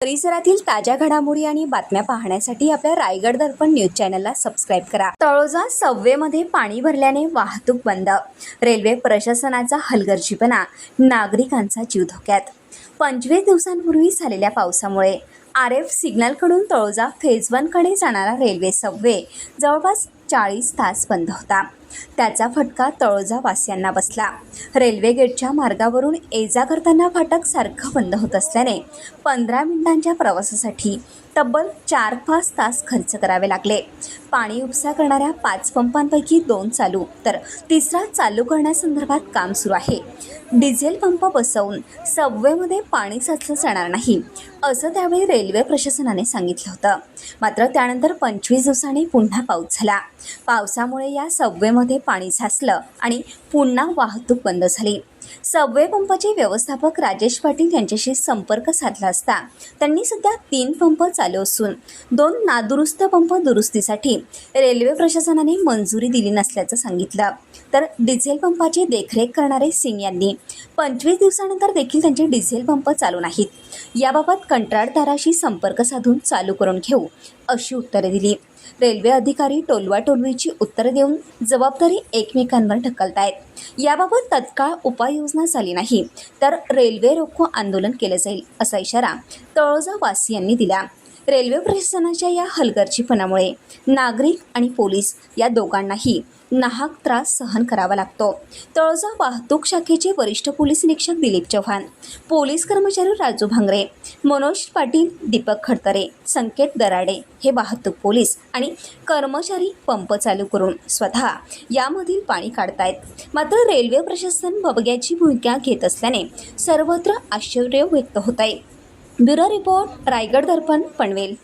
परिसरातील ताज्या घडामोडी आणि बातम्या पाहण्यासाठी आपल्या रायगड दर्पण न्यूज चॅनलला सबस्क्राईब करा. तळोजा सव्वेमध्ये पाणी भरल्याने वाहतूक बंद. रेल्वे प्रशासनाचा हलगर्जीपणा. नागरिकांचा जीव धोक्यात. पंचवीस दिवसांपूर्वी झालेल्या पावसामुळे आर एफ सिग्नलकडून तळोजा फेज वनकडे जाणारा रेल्वे सव्वे जवळपास चाळीस तास बंद होता. त्याचा फटका तळोजा वासियांना बसला. रेल्वे गेटच्या मार्गावरून ये जा करताना फाटक सारखं बंद होत असल्याने पंधरा मिनिटांच्या प्रवासासाठी तब्बल चार पाच तास खर्च करावे लागले. पाणी उपसा करणाऱ्या पाच पंपांपैकी दोन चालू तर तिसरा चालू करण्यासंदर्भात काम सुरू आहे. डिझेल पंप बसवून सबवेमध्ये पाणी साचलं जाणार नाही. असं त्यावेळी रेल्वे रेल्वे प्रशासनाने सांगितलं होतं. मात्र त्यानंतर पंचवीस दिवसांनी पुन्हा पाऊस झाला. पावसामुळे या सबवेमध्ये पाणी साचलं आणि पुन्हा वाहतूक बंद झाली. सबवे पंपाचे व्यवस्थापक राजेश पाटील यांच्याशी संपर्क साधला असता त्यांनी सध्या तीन पंप चालू असून दोन नादुरुस्त पंप दुरुस्तीसाठी रेल्वे प्रशासनाने मंजुरी दिली नसल्याचं सांगितलं. तर डिझेल पंपाची देखरेख करणारे सिंग यांनी पंचवीस दिवसानंतर देखील त्यांचे डिझेल पंप चालू नाहीत. याबाबत कंत्राटदाराशी संपर्क साधून चालू करून घेऊ अशी उत्तरे दिली. रेल्वे अधिकारी टोलवाटोलवीची उत्तरं देऊन जबाबदारी एकमेकांवर ढकलतायत. याबाबत तत्काळ उपाययोजना झाली नाही. तर रेल्वे रोखो आंदोलन केलं जाईल असा इशारा तळोजा वासियांनी दिला. रेल्वे प्रशासनाच्या या हलगर्जीपणामुळे नागरिक आणि पोलीस या दोघांनाही नाहक त्रास सहन करावा लागतो. तळोजा वाहतूक शाखेचे वरिष्ठ पोलीस निरीक्षक दिलीप चव्हाण पोलीस कर्मचारी राजू भांगरे मनोज पाटील दीपक खडतरे संकेत दराडे हे वाहतूक पोलीस आणि कर्मचारी पंप चालू करून स्वतः यामधील पाणी काढतायत. मात्र रेल्वे प्रशासन बबग्याची भूमिका घेत असल्याने सर्वत्र आश्चर्य व्यक्त होत आहे ब्युरो रिपोर्ट रायगड दर्पण पनवेल.